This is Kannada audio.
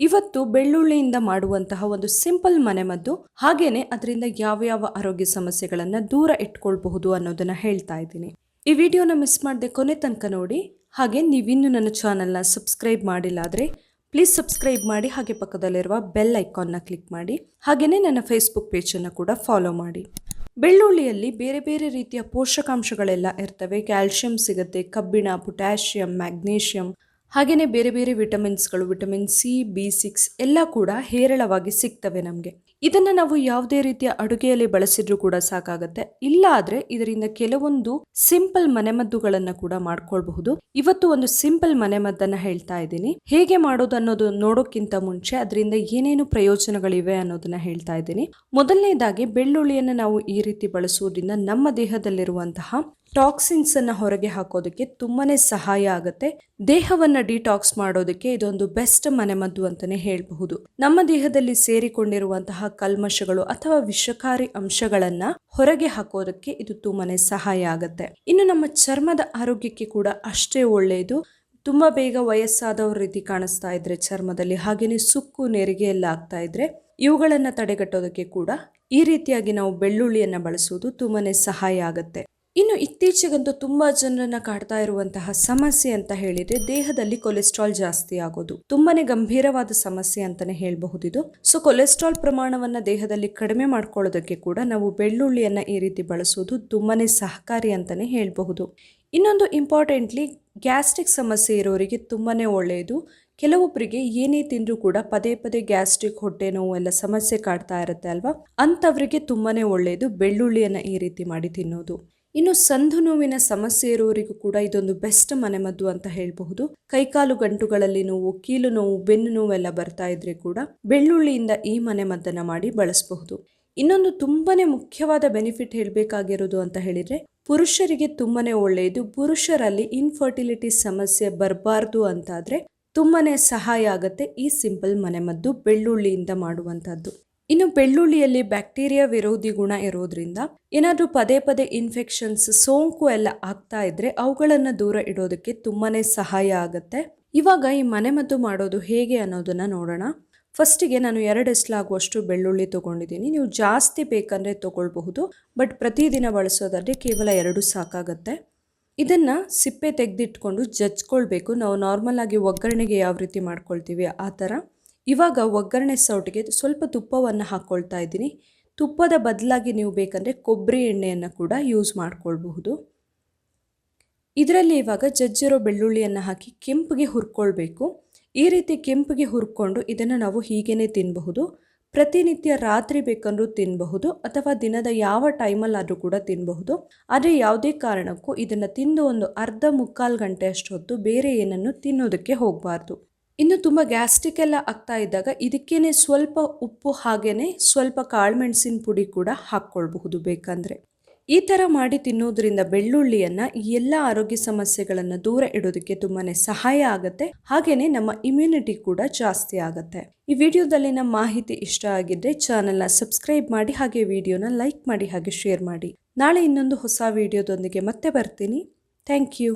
ಇವತ್ತು ಬೆಳ್ಳುಳ್ಳಿಯಿಂದ ಮಾಡುವಂತಹ ಒಂದು ಸಿಂಪಲ್ ಮನೆಮದ್ದು ಹಾಗೇನೆ ಅದರಿಂದ ಯಾವ ಯಾವ ಆರೋಗ್ಯ ಸಮಸ್ಯೆಗಳನ್ನು ದೂರ ಇಟ್ಕೊಳ್ಬಹುದು ಅನ್ನೋದನ್ನ ಹೇಳ್ತಾ ಇದ್ದೀನಿ. ಈ ವಿಡಿಯೋನ ಮಿಸ್ ಮಾಡದೆ ಕೊನೆ ತನಕ ನೋಡಿ, ಹಾಗೆ ನೀವಿನ್ನೂ ನನ್ನ ಚಾನಲ್ನ ಸಬ್ಸ್ಕ್ರೈಬ್ ಮಾಡಿಲ್ಲ ಆದರೆ, ಪ್ಲೀಸ್ ಸಬ್ಸ್ಕ್ರೈಬ್ ಮಾಡಿ, ಹಾಗೆ ಪಕ್ಕದಲ್ಲಿರುವ ಬೆಲ್ ಐಕಾನ್ನ ಕ್ಲಿಕ್ ಮಾಡಿ ಹಾಗೆಯೇ ನನ್ನ ಫೇಸ್ಬುಕ್ ಪೇಜನ್ನು ಕೂಡ ಫಾಲೋ ಮಾಡಿ. ಬೆಳ್ಳುಳ್ಳಿಯಲ್ಲಿ ಬೇರೆ ಬೇರೆ ರೀತಿಯ ಪೋಷಕಾಂಶಗಳೆಲ್ಲ ಇರ್ತವೆ. ಕ್ಯಾಲ್ಶಿಯಂ ಸಿಗುತ್ತೆ, ಕಬ್ಬಿಣ, ಪೊಟ್ಯಾಷಿಯಂ, ಮ್ಯಾಗ್ನೇಷಿಯಂ ಹಾಗೆಯೇ ಬೇರೆ ಬೇರೆ ವಿಟಮಿನ್ಸ್ಗಳು ವಿಟಮಿನ್ ಸಿ ಬಿ ಸಿಕ್ಸ್ ಎಲ್ಲ ಕೂಡ ಹೇರಳವಾಗಿ ಸಿಗ್ತವೆ ನಮಗೆ. ಇದನ್ನು ನಾವು ಯಾವುದೇ ರೀತಿಯ ಅಡುಗೆಯಲ್ಲಿ ಬಳಸಿದ್ರೂ ಕೂಡ ಸಾಕಾಗತ್ತೆ. ಇಲ್ಲ ಆದರೆ ಇದರಿಂದ ಕೆಲವೊಂದು ಸಿಂಪಲ್ ಮನೆಮದ್ದುಗಳನ್ನು ಕೂಡ ಮಾಡ್ಕೊಳ್ಬಹುದು. ಇವತ್ತು ಒಂದು ಸಿಂಪಲ್ ಮನೆಮದ್ದನ್ನ ಹೇಳ್ತಾ ಇದ್ದೀನಿ. ಹೇಗೆ ಮಾಡೋದು ಅನ್ನೋದು ನೋಡೋಕ್ಕಿಂತ ಮುಂಚೆ ಅದರಿಂದ ಏನೇನು ಪ್ರಯೋಜನಗಳಿವೆ ಅನ್ನೋದನ್ನ ಹೇಳ್ತಾ ಇದ್ದೀನಿ. ಮೊದಲನೇದಾಗಿ ಬೆಳ್ಳುಳ್ಳಿಯನ್ನ ನಾವು ಈ ರೀತಿ ಬಳಸುವುದರಿಂದ ನಮ್ಮ ದೇಹದಲ್ಲಿರುವಂತಹ ಟಾಕ್ಸಿನ್ಸ್ ಅನ್ನ ಹೊರಗೆ ಹಾಕೋದಕ್ಕೆ ತುಂಬಾನೇ ಸಹಾಯ ಆಗುತ್ತೆ. ದೇಹವನ್ನ ಡಿಟಾಕ್ಸ್ ಮಾಡೋದಕ್ಕೆ ಇದೊಂದು ಬೆಸ್ಟ್ ಮನೆಮದ್ದು ಅಂತಾನೆ ಹೇಳಬಹುದು. ನಮ್ಮ ದೇಹದಲ್ಲಿ ಸೇರಿಕೊಂಡಿರುವಂತಹ ಕಲ್ಮಶಗಳು ಅಥವಾ ವಿಷಕಾರಿ ಅಂಶಗಳನ್ನ ಹೊರಗೆ ಹಾಕೋದಕ್ಕೆ ಇದು ತುಂಬಾನೇ ಸಹಾಯ ಆಗುತ್ತೆ. ಇನ್ನು ನಮ್ಮ ಚರ್ಮದ ಆರೋಗ್ಯಕ್ಕೆ ಕೂಡ ಅಷ್ಟೇ ಒಳ್ಳೆಯದು ತುಂಬಾ ಬೇಗ ವಯಸ್ಸಾದವ್ರ ರೀತಿ ಕಾಣಿಸ್ತಾ ಇದ್ರೆ ಚರ್ಮದಲ್ಲಿ, ಹಾಗೇನೆ ಸುಕ್ಕು, ನೆರಿಗೆ ಎಲ್ಲ ಆಗ್ತಾ ಇದ್ರೆ ಇವುಗಳನ್ನ ತಡೆಗಟ್ಟೋದಕ್ಕೆ ಕೂಡ ಈ ರೀತಿಯಾಗಿ ನಾವು ಬೆಳ್ಳುಳ್ಳಿಯನ್ನ ಬಳಸುವುದು ತುಂಬಾನೇ ಸಹಾಯ ಆಗುತ್ತೆ. ಇನ್ನು ಇತ್ತೀಚೆಗಂತೂ ತುಂಬ ಜನರನ್ನ ಕಾಡ್ತಾ ಇರುವಂತಹ ಸಮಸ್ಯೆ ಅಂತ ಹೇಳಿದ್ರೆ ದೇಹದಲ್ಲಿ ಕೊಲೆಸ್ಟ್ರಾಲ್ ಜಾಸ್ತಿ ಆಗೋದು. ತುಂಬಾನೇ ಗಂಭೀರವಾದ ಸಮಸ್ಯೆ ಅಂತಾನೆ ಹೇಳಬಹುದು ಇದು ಸೊ ಕೊಲೆಸ್ಟ್ರಾಲ್ ಪ್ರಮಾಣವನ್ನ ದೇಹದಲ್ಲಿ ಕಡಿಮೆ ಮಾಡ್ಕೊಳ್ಳೋದಕ್ಕೆ ಕೂಡ ನಾವು ಬೆಳ್ಳುಳ್ಳಿಯನ್ನ ಈ ರೀತಿ ಬಳಸುವುದು ತುಂಬಾನೇ ಸಹಕಾರಿ ಅಂತಾನೆ ಹೇಳಬಹುದು. ಇನ್ನೊಂದು ಇಂಪಾರ್ಟೆಂಟ್ಲಿ ಗ್ಯಾಸ್ಟ್ರಿಕ್ ಸಮಸ್ಯೆ ಇರೋರಿಗೆ ತುಂಬಾನೇ ಒಳ್ಳೆಯದು ಕೆಲವೊಬ್ಬರಿಗೆ ಏನೇ ತಿಂದರೂ ಕೂಡ ಪದೇ ಪದೇ ಗ್ಯಾಸ್ಟ್ರಿಕ್ ಹೊಟ್ಟೆ ನೋವು ಎಲ್ಲ ಸಮಸ್ಯೆ ಕಾಡ್ತಾ ಇರುತ್ತೆ ಅಲ್ವಾ? ಅಂಥವ್ರಿಗೆ ತುಂಬಾನೇ ಒಳ್ಳೆಯದು ಬೆಳ್ಳುಳ್ಳಿಯನ್ನ ಈ ರೀತಿ ಮಾಡಿ ತಿನ್ನೋದು. ಇನ್ನು ಸಂಧು ನೋವಿನ ಸಮಸ್ಯೆ ಇರುವವರಿಗೂ ಕೂಡ ಇದೊಂದು ಬೆಸ್ಟ್ ಮನೆಮದ್ದು ಅಂತ ಹೇಳಬಹುದು. ಕೈಕಾಲು ಗಂಟುಗಳಲ್ಲಿ ನೋವು, ಕೀಲು ನೋವು, ಬೆನ್ನು ನೋವೆಲ್ಲ ಬರ್ತಾ ಇದ್ರೆ ಕೂಡ ಬೆಳ್ಳುಳ್ಳಿಯಿಂದ ಈ ಮನೆಮದ್ದನ್ನ ಮಾಡಿ ಬಳಸಬಹುದು. ಇನ್ನೊಂದು ತುಂಬಾನೇ ಮುಖ್ಯವಾದ ಬೆನಿಫಿಟ್ ಹೇಳಬೇಕಾಗಿರೋದು ಅಂತ ಹೇಳಿದ್ರೆ ಪುರುಷರಿಗೆ ತುಂಬಾನೇ ಒಳ್ಳೆಯದು. ಪುರುಷರಲ್ಲಿ ಇನ್ಫರ್ಟಿಲಿಟಿ ಸಮಸ್ಯೆ ಬರಬಾರ್ದು ಅಂತಾದ್ರೆ ತುಂಬಾನೇ ಸಹಾಯ ಆಗುತ್ತೆ ಈ ಸಿಂಪಲ್ ಮನೆಮದ್ದು ಬೆಳ್ಳುಳ್ಳಿಯಿಂದ ಮಾಡುವಂತದ್ದು ಇನ್ನು ಬೆಳ್ಳುಳ್ಳಿಯಲ್ಲಿ ಬ್ಯಾಕ್ಟೀರಿಯಾ ವಿರೋಧಿ ಗುಣ ಇರೋದ್ರಿಂದ ಏನಾದರೂ ಪದೇ ಪದೇ ಇನ್ಫೆಕ್ಷನ್ಸ್ ಸೋಂಕು ಎಲ್ಲ ಆಗ್ತಾ ಇದ್ರೆ ಅವುಗಳನ್ನು ದೂರ ಇಡೋದಕ್ಕೆ ತುಂಬಾನೇ ಸಹಾಯ ಆಗುತ್ತೆ. ಇವಾಗ ಈ ಮನೆಮದ್ದು ಮಾಡೋದು ಹೇಗೆ ಅನ್ನೋದನ್ನ ನೋಡೋಣ. ಫಸ್ಟಿಗೆ ನಾನು ಎರಡು ಎಸ್ಲಾಗುವಷ್ಟು ಬೆಳ್ಳುಳ್ಳಿ ತೊಗೊಂಡಿದ್ದೀನಿ. ನೀವು ಜಾಸ್ತಿ ಬೇಕಂದರೆ ತೊಗೊಳ್ಬಹುದು, ಬಟ್ ಪ್ರತಿದಿನ ಬಳಸೋದಾದ್ರೆ ಕೇವಲ ಎರಡು ಸಾಕಾಗತ್ತೆ. ಇದನ್ನ ಸಿಪ್ಪೆ ತೆಗೆದಿಟ್ಕೊಂಡು ಜಜ್ಕೊಳ್ಬೇಕು. ನಾವು ನಾರ್ಮಲ್ ಆಗಿ ಒಗ್ಗರಣೆಗೆ ಯಾವ ರೀತಿ ಮಾಡ್ಕೊಳ್ತೀವಿ ಆ ಥರ. ಇವಾಗ ಒಗ್ಗರಣೆ ಸೌಟಿಗೆ ಸ್ವಲ್ಪ ತುಪ್ಪವನ್ನು ಹಾಕ್ಕೊಳ್ತಾ ಇದ್ದೀನಿ. ತುಪ್ಪದ ಬದಲಾಗಿ ನೀವು ಬೇಕಂದರೆ ಕೊಬ್ಬರಿ ಎಣ್ಣೆಯನ್ನು ಕೂಡ ಯೂಸ್ ಮಾಡ್ಕೊಳ್ಬಹುದು. ಇದರಲ್ಲಿ ಇವಾಗ ಜಜ್ಜಿರೋ ಬೆಳ್ಳುಳ್ಳಿಯನ್ನು ಹಾಕಿ ಕೆಂಪಿಗೆ ಹುರ್ಕೊಳ್ಬೇಕು. ಈ ರೀತಿ ಕೆಂಪಿಗೆ ಹುರ್ಕೊಂಡು ಇದನ್ನು ನಾವು ಹೀಗೇ ತಿನ್ನಬಹುದು ಪ್ರತಿನಿತ್ಯ ರಾತ್ರಿ ಬೇಕಂದರೂ ತಿನ್ನಬಹುದು ಅಥವಾ ದಿನದ ಯಾವ ಟೈಮಲ್ಲಾದರೂ ಕೂಡ ತಿನ್ನಬಹುದು ಆದರೆ ಯಾವುದೇ ಕಾರಣಕ್ಕೂ ಇದನ್ನು ತಿಂದು ಒಂದು ಅರ್ಧ ಮುಕ್ಕಾಲು ಗಂಟೆ ಅಷ್ಟು ಹೊತ್ತು ಬೇರೆ ಏನನ್ನು ತಿನ್ನೋದಕ್ಕೆ ಹೋಗಬಾರ್ದು. ಇನ್ನು ತುಂಬ ಗ್ಯಾಸ್ಟ್ರಿಕ್ ಎಲ್ಲ ಆಗ್ತಾ ಇದ್ದಾಗ ಇದಕ್ಕೇನೆ ಸ್ವಲ್ಪ ಉಪ್ಪು ಹಾಗೇನೆ ಸ್ವಲ್ಪ ಕಾಳುಮೆಣಸಿನ ಪುಡಿ ಕೂಡ ಹಾಕ್ಕೊಳ್ಬಹುದು ಬೇಕಂದ್ರೆ. ಈ ಥರ ಮಾಡಿ ತಿನ್ನೋದ್ರಿಂದ ಬೆಳ್ಳುಳ್ಳಿಯನ್ನ ಈ ಎಲ್ಲ ಆರೋಗ್ಯ ಸಮಸ್ಯೆಗಳನ್ನು ದೂರ ಇಡೋದಕ್ಕೆ ತುಂಬಾ ಸಹಾಯ ಆಗುತ್ತೆ. ಹಾಗೆಯೇ ನಮ್ಮ ಇಮ್ಯುನಿಟಿ ಕೂಡ ಜಾಸ್ತಿ ಆಗುತ್ತೆ. ಈ ವಿಡಿಯೋದಲ್ಲಿನ ಮಾಹಿತಿ ಇಷ್ಟ ಆಗಿದ್ರೆ ಚಾನೆಲ್ನ ಸಬ್ಸ್ಕ್ರೈಬ್ ಮಾಡಿ ಹಾಗೆ ವಿಡಿಯೋನ ಲೈಕ್ ಮಾಡಿ ಹಾಗೆ ಶೇರ್ ಮಾಡಿ. ನಾಳೆ ಇನ್ನೊಂದು ಹೊಸ ವಿಡಿಯೋದೊಂದಿಗೆ ಮತ್ತೆ ಬರ್ತೀನಿ. Thank you